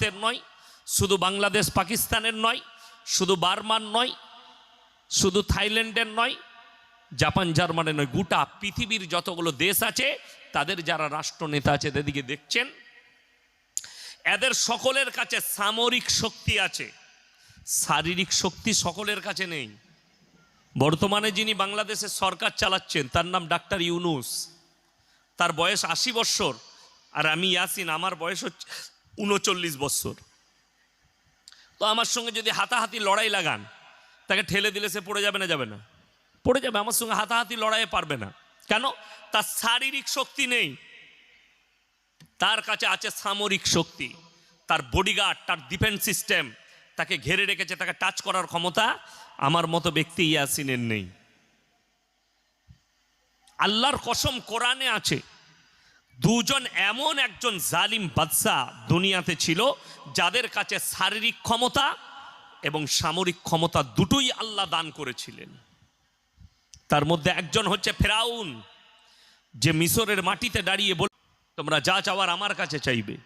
ভারতের নয়, শুধু বাংলাদেশ পাকিস্তানের নয়, শুধু বার্মার নয়, শুধু থাইল্যান্ডের নয়, জাপান, জার্মানের নয়, গোটা পৃথিবীর যতগুলো দেশ আছে, তাদের যারা রাষ্ট্রনেতা আছে, তাদেরকে দেখছেন। এদের সকলের কাছে সামরিক শক্তি আছে। শারীরিক শক্তি সকলের কাছে নেই। বর্তমানে যিনি বাংলাদেশের সরকার চালাচ্ছেন, তার নাম ডাক্তার ইউনুস। তার বয়স আশি বৎসর আর আমি ইয়াসিন, আমার বয়স হচ্ছে উনচল্লিশ বৎসর তো আমার সঙ্গে যদি হাতাহাতি লড়াই লাগান, তাকে ঠেলে দিলে সে পড়ে যাবে না যাবে না। পড়ে যাবে, আমার সঙ্গে হাতাহাতি লড়াইয়ে পারবে না। কেন? তার শারীরিক শক্তি নেই। তার কাছে আছে সামরিক শক্তি। তার বডিগার্ড তার ডিফেন্স সিস্টেম তাকে ঘেরে রেখেছে, তাকে টাচ করার ক্ষমতা আমার মতো ব্যক্তি ইয়াসিনের নেই। আল্লাহর কসম কোরআনে আছে দুজন এমন একজন জালিম বাদশাহ দুনিয়াতে ছিল, যাদের কাছে শারীরিক ক্ষমতা এবং সামরিক ক্ষমতা দুটোই আল্লাহ দান করেছিলেন। তার মধ্যে একজন হচ্ছে ফেরাউন, যে মিশরের মাটিতে দাঁড়িয়ে বল তোমরা যা চাওয়ার আমার কাছে চাইবে।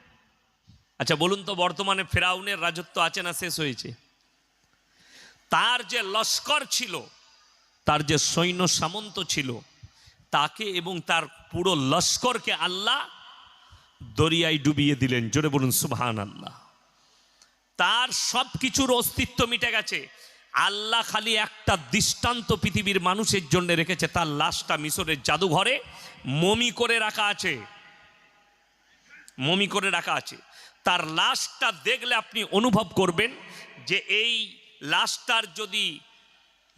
আচ্ছা বলুন তো, বর্তমানে ফেরাউনের রাজত্ব আছে না শেষ হয়েছে? তার যে লস্কর ছিল, তার যে সৈন্য সামন্ত ছিল, তাকে এবং তার পুরো লস্করকে আল্লাহ দরিয়ায় ডুবিয়ে দিলেন। জোরে বলুন সুবহান আল্লাহ তার সব কিছুর অস্তিত্ব মিটে গেছে। আল্লাহ খালি একটা দৃষ্টান্ত পৃথিবীর মানুষের জন্য রেখেছে, তার লাশটা মিশরের জাদুঘরে মমি করে রাখা আছে। মমি করে রাখা আছে। তার লাশটা দেখলে আপনি অনুভব করবেন যে এই লাশটার যদি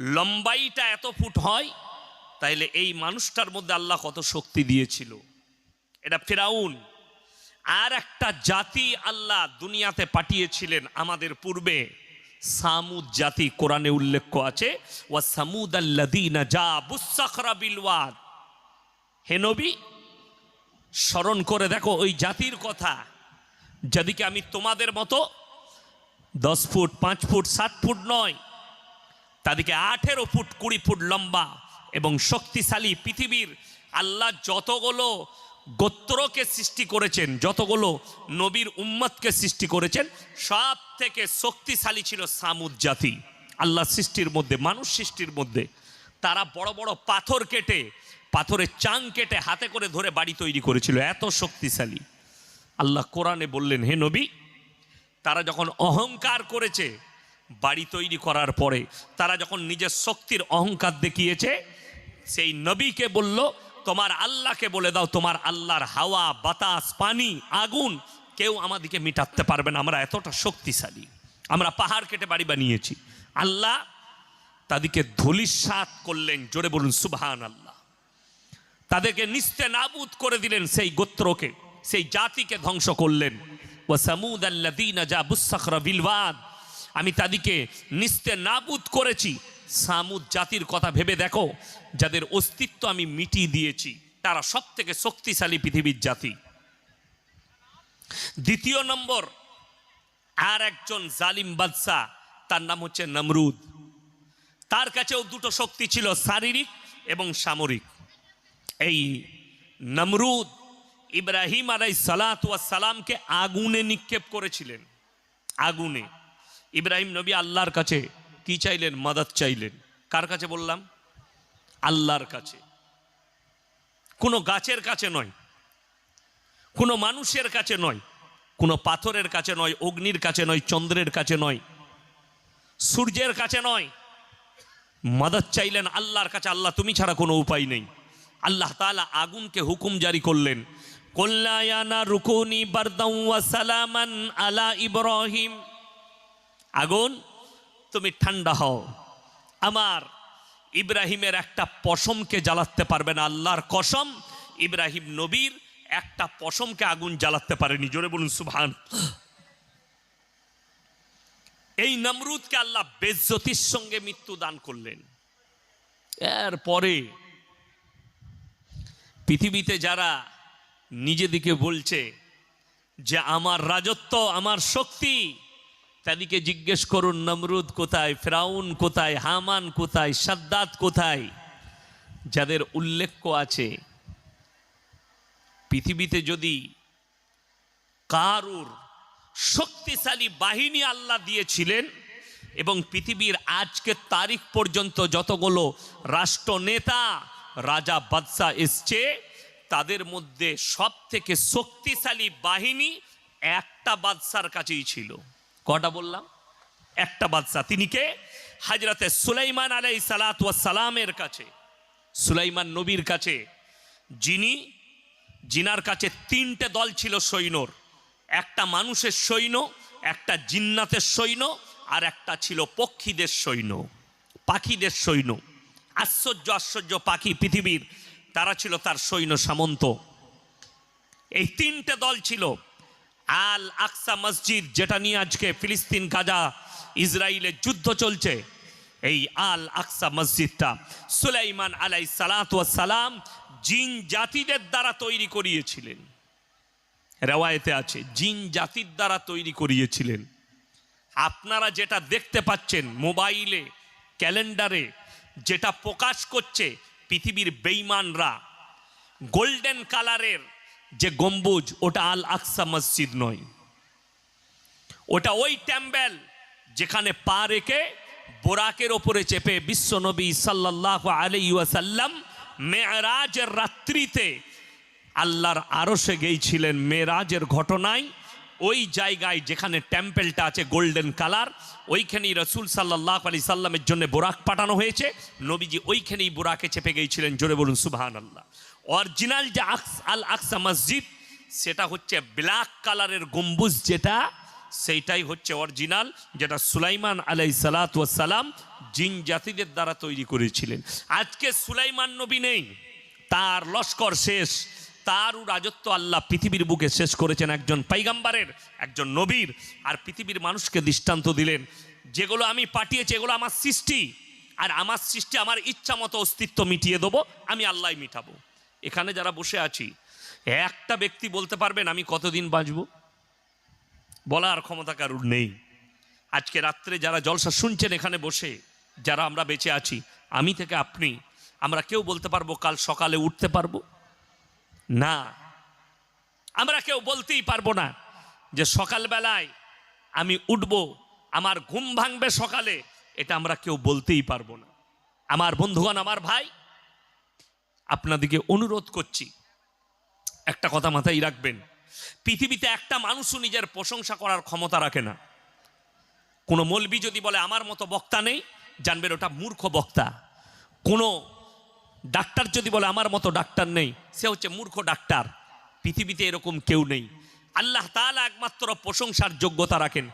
লম্বাইটা এত ফুট হয় তাইলে এই মানুষটার মধ্যে আল্লাহ কত শক্তি দিয়েছিল? এটা ফেরাউন। আর একটা জাতি আল্লাহ দুনিয়াতে পাঠিয়েছিলেন আমাদের পূর্বে। সামুদ জাতি কোরআনে উল্লেখ আছে, ওয়া সামুদ আল্লাদিনা যা হে নবী, স্মরণ করে দেখো ওই জাতির কথা। যাদিকে আমি তোমাদের মতো দশ ফুট, পাঁচ ফুট, সাত ফুট নয়, তাদেরকে আঠেরো ফুট, কুড়ি ফুট লম্বা এবং শক্তিশালী পৃথিবীর আল্লাহ যতগুলো গোত্রকে সৃষ্টি করেছেন, যতগুলো নবীর উম্মতকে সৃষ্টি করেছেন সব থেকে শক্তিশালী ছিল সামুদ জাতি। আল্লাহ সৃষ্টির মধ্যে, মানুষ সৃষ্টির মধ্যে। তারা বড় বড় পাথর কেটে, পাথরের চাং কেটে হাতে করে ধরে বাড়ি তৈরি করেছিল, এত শক্তিশালী। আল্লাহ কোরআনে বললেন, হে নবী, তারা যখন অহংকার করেছে, বাড়ি তৈরি করার পরে, তারা যখন নিজের শক্তির অহংকার দেখিয়েছে সেই নবীকে বলল, তোমার আল্লাহকে বলে দাও, তোমার আল্লাহর হাওয়া, বাতাস, পানি, আগুন কেউ আমাদেরকে মিটাতে পারবে না। আমরা এতটা শক্তিশালী। আমরা পাহাড় কেটে বাড়ি বানিয়েছি। আল্লাহ তাদেরকে ধুলিসাত করলেন, জোরে বলুন সুবহান আল্লাহ তাদেরকে নিস্তে নাবুদ করে দিলেন সেই গোত্রকে, সেই জাতিকে ধ্বংস করলেন। ও সামুদ আল্লাদিনা যা বুসাখরা বিলবাদ আমি তাদেরকে নিস্তে নাবুদ করেছি। সামুদ জাতির কথা ভেবে দেখো, যাদের অস্তিত্ব আমি মিটিয়ে দিয়েছি, তারা সব থেকে শক্তিশালী পৃথিবীর জাতি। দ্বিতীয় নম্বর, আর একজন জালিম বাদশাহ, তার নাম হচ্ছে নমরুদ। তার কাছেও দুটো শক্তি ছিল, শারীরিক এবং সামরিক। এই নমরুদ ইব্রাহিম আলাই সালাতামকে আগুনে নিক্ষেপ করেছিলেন। আগুনে। ইব্রাহিম নবী আল্লাহর কাছে কি চাইলেন? মাদাত চাইলেন। কার কাছে বললাম? আল্লাহর কাছে। কোনো গাছের কাছে নয়। কোনো মানুষের কাছে নয়। কোনো পাথরের কাছে নয়, অগ্নির কাছে নয়, চন্দ্রের কাছে নয়। সূর্যের কাছে নয়। মাদাত চাইলেন আল্লাহর কাছে। আল্লাহ, তুমি ছাড়া কোনো উপায় নেই। আল্লাহ তাআলা আগুনকে হুকুম জারি করলেন। আলা আগুন তুমি ঠান্ডা হও। আমার ইব্রাহিমের একটা পশমকে জ্বালাতে পারবে না, আল্লাহর কসম। ইব্রাহিম নবীর একটা পশমকে আগুন জ্বালাতে পারেনি। জোরে বলুন, সুবহান। এই নমরুদকে আল্লাহ বেজ্জতির সঙ্গে মৃত্যু দান করলেন। এরপরে পৃথিবীতে যারা নিজেদিকে বলছে যে আমার রাজত্ব, আমার শক্তি তাদেরকে জিজ্ঞেস করুন, নমরুদ কোথায়? ফ্রাউন কোথায়? হামান কোথায়? সাদ্দাত কোথায়? যাদের উল্লেখ্য আছে, পৃথিবীতে যদি কারুর শক্তিশালী বাহিনী আল্লাহ দিয়েছিলেন এবং পৃথিবীর আজকের তারিখ পর্যন্ত যতগুলো রাষ্ট্রনেতা রাজা বাদশাহ এসছে, তাদের মধ্যে সব থেকে শক্তিশালী বাহিনী একটা বাদশার কাছেই ছিল। কটা বললাম? একটা বাদশাহ তিনি কে? হাজরাতে সুলাইমান আলাই সালাত সালামের কাছে। সুলাইমান নবীর কাছে। যিনি, জিনার কাছে তিনটে দল ছিল সৈন্যর। একটা মানুষের সৈন্য, একটা জিন্নাতের সৈন্য, আর একটা ছিল পক্ষীদের সৈন্য, পাখিদের সৈন্য। আশ্চর্য আশ্চর্য পাখি পৃথিবীর। তারা ছিল তার সৈন্য সামন্ত। এই তিনটে দল ছিল। আল আকসা মসজিদ, যেটা নিয়ে আজকে ফিলিস্তিন, গাজা ইসরায়েলের যুদ্ধ চলছে, এই আল আকসা মসজিদটা সুলাইমান আলাই সালাম জিন জাতিদের দ্বারা তৈরি করিয়েছিলেন। রেওয়ায়েতে আছে, জিন জাতির দ্বারা তৈরি করিয়েছিলেন। আপনারা যেটা দেখতে পাচ্ছেন মোবাইলে, ক্যালেন্ডারে, যেটা প্রকাশ করছে পৃথিবীর বেইমানরা গোল্ডেন কালারের যে গম্বুজ, ওটা আল আকসা মসজিদ নয়। ওটা ওই ট্যাম্বেল যেখানে পা রেখে বোরাকের ওপরে চেপে বিশ্বনবী সাল্লাহ আলাইসাল্লাম মেয়েরাজের রাত্রিতে আল্লাহর আরশে গেছিলেন মেয়েরাজের ঘটনায় ওই জায়গায় যেখানে টেম্পেলটা আছে গোল্ডেন কালার ওইখানেই রসুল সাল্লাহ আলি সাল্লামের জন্য বোরাক পাঠানো হয়েছে। নবীজি ওইখানেই বোরাকে চেপে গিয়েছিলেন। জোরে বলুন সুবাহান আল্লাহ অরিজিনাল যে আকস, আল আকসা মসজিদ, সেটা হচ্ছে ব্ল্যাক কালারের গম্বুজ যেটা, সেইটাই হচ্ছে অরিজিনাল, যেটা সুলাইমান আলাই সালাতাম জিন জাতিদের দ্বারা তৈরি করেছিলেন। আজকে সুলাইমান নবী নেই, তার লস্কর শেষ, তারও রাজত্ব আল্লাহ পৃথিবীর বুকে শেষ করেছেন একজন পাইগাম্বারের, একজন নবীর, আর পৃথিবীর মানুষকে দৃষ্টান্ত দিলেন, যেগুলো আমি পাঠিয়েছি, এগুলো আমার সৃষ্টি, আর আমার সৃষ্টি, আমার ইচ্ছা মতো অস্তিত্ব মিটিয়ে দেবো, আমি আল্লাহ মিটাবো। এখানে যারা বসে আছি একটা ব্যক্তি বলতে পারবেন আমি কতদিন বাঁচব? বলার ক্ষমতা কারুর নেই। আজকে রাত্রে যারা জলসা শুনছেন এখানে বসে যারা আমরা বেঁচে আছি আমি থেকে আপনি আমরা কেউ বলতে পারব কাল সকালে উঠতে পারব? না। আমরা কেউ বলতেই পারব না যে সকালবেলায় আমি উঠব আমার ঘুম ভাঙবে সকালে এটা আমরা কেউ বলতেই পারব না। আমার বন্ধুগণ আমার ভাই আপনাদেরকে অনুরোধ করছি, একটা কথা মাথায় রাখবেন। পৃথিবীতে একটা মানুষও নিজের প্রশংসা করার ক্ষমতা রাখে না। কোনো মলবি যদি বলে, আমার মতো বক্তা নেই, জানবেন ওটা মূর্খ বক্তা। কোনো ডাক্তার যদি বলে, আমার মতো ডাক্তার নেই, সে হচ্ছে মূর্খ ডাক্তার। পৃথিবীতে এরকম কেউ নেই। আল্লাহ তাআলা একমাত্র প্রশংসার যোগ্যতা রাখেন।